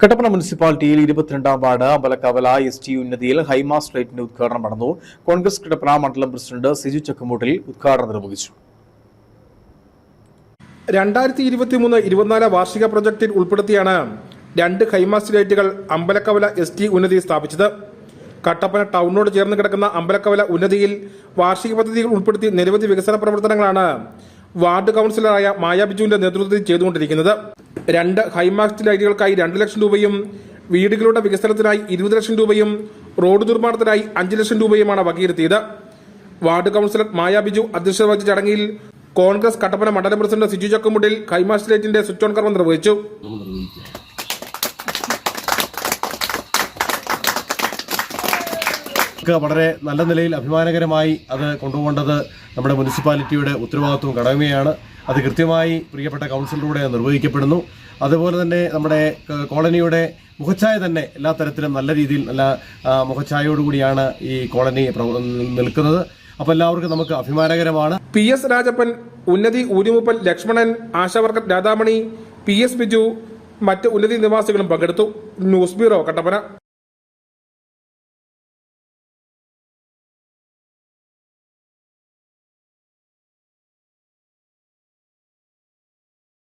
കട്ടപ്പന മുനിസിപ്പാലിറ്റിയിൽ ഇരുപത്തിരണ്ടാം ward Ambalakkavala S T ഉന്നതിയിൽ ഹൈമാസ് സ്ട്രേറ്റിന്റെ ഉദ്ഘാടനം നടന്നു. കോൺഗ്രസ് കട്ടപ്പന മണ്ഡലം പ്രസിഡന്റ് സിജു ചക്കുമൂട്ടിൽ ഉദ്ഘാടനം നിർവഹിച്ചു. രണ്ടായിരത്തി ഇരുപത്തിമൂന്ന് ഇരുപത്തിനാല് വാർഷിക പ്രൊജക്ടിൽ ഉൾപ്പെടുത്തിയാണ് രണ്ട് ഹൈമാസ് ലൈറ്റുകൾ അമ്പലക്കവല എസ് ടി ഉന്നതി സ്ഥാപിച്ചത്. കട്ടപ്പന ടൗണിനോട് ചേർന്ന് കിടക്കുന്ന അമ്പലക്കവല ഉന്നതിയിൽ വാർഷിക പദ്ധതികൾ ഉൾപ്പെടുത്തി നിരവധി വികസന പ്രവർത്തനങ്ങളാണ് വാർഡ് കൗൺസിലറായ മായ ബിജുവിന്റെ നേതൃത്വത്തിൽ ചെയ്തുകൊണ്ടിരിക്കുന്നത്. രണ്ട് ഹൈമാസ്റ്റ് ലൈറ്റുകൾക്കായി രണ്ട് ലക്ഷം രൂപയും വീടുകളുടെ വികസനത്തിനായി ഇരുപത് ലക്ഷം രൂപയും റോഡ് നിർമ്മാണത്തിനായി അഞ്ച് ലക്ഷം രൂപയുമാണ് വകയിരുത്തിയത്. വാർഡ് കൗൺസിലർ മായ ബിജു അധ്യക്ഷത വഹിച്ച ചടങ്ങിൽ കോൺഗ്രസ് കട്ടപ്പന മണ്ഡലം president Siju Chakkumuttil high mast ലൈറ്റിന്റെ സ്വിച്ച് ഓൺ കർമ്മം നിർവഹിച്ചു. ഒക്കെ വളരെ നല്ല നിലയിൽ അഭിമാനകരമായി അത് കൊണ്ടുപോകേണ്ടത് നമ്മുടെ മുനിസിപ്പാലിറ്റിയുടെ ഉത്തരവാദിത്വവും കടമയാണ് അത് കൃത്യമായി പ്രിയപ്പെട്ട കൗൺസിലറിലൂടെ നിർവഹിക്കപ്പെടുന്നു. അതുപോലെ തന്നെ നമ്മുടെ കോളനിയുടെ മുഖച്ഛായ തന്നെ എല്ലാ തരത്തിലും നല്ല രീതിയിൽ നല്ല മുഖച്ഛായയോടുകൂടിയാണ് ഈ കോളനി നിൽക്കുന്നത്. അപ്പോൾ എല്ലാവർക്കും നമുക്ക് അഭിമാനകരമാണ്. പി എസ് രാജപ്പൻ ഉന്നതി ഊരിമുപ്പൻ ലക്ഷ്മണൻ ആശാവർക്കർ രാധാമണി പി എസ് ബിജു മറ്റ് ഉന്നതി നിവാസികളും പങ്കെടുത്തു. News bureau Kattappana.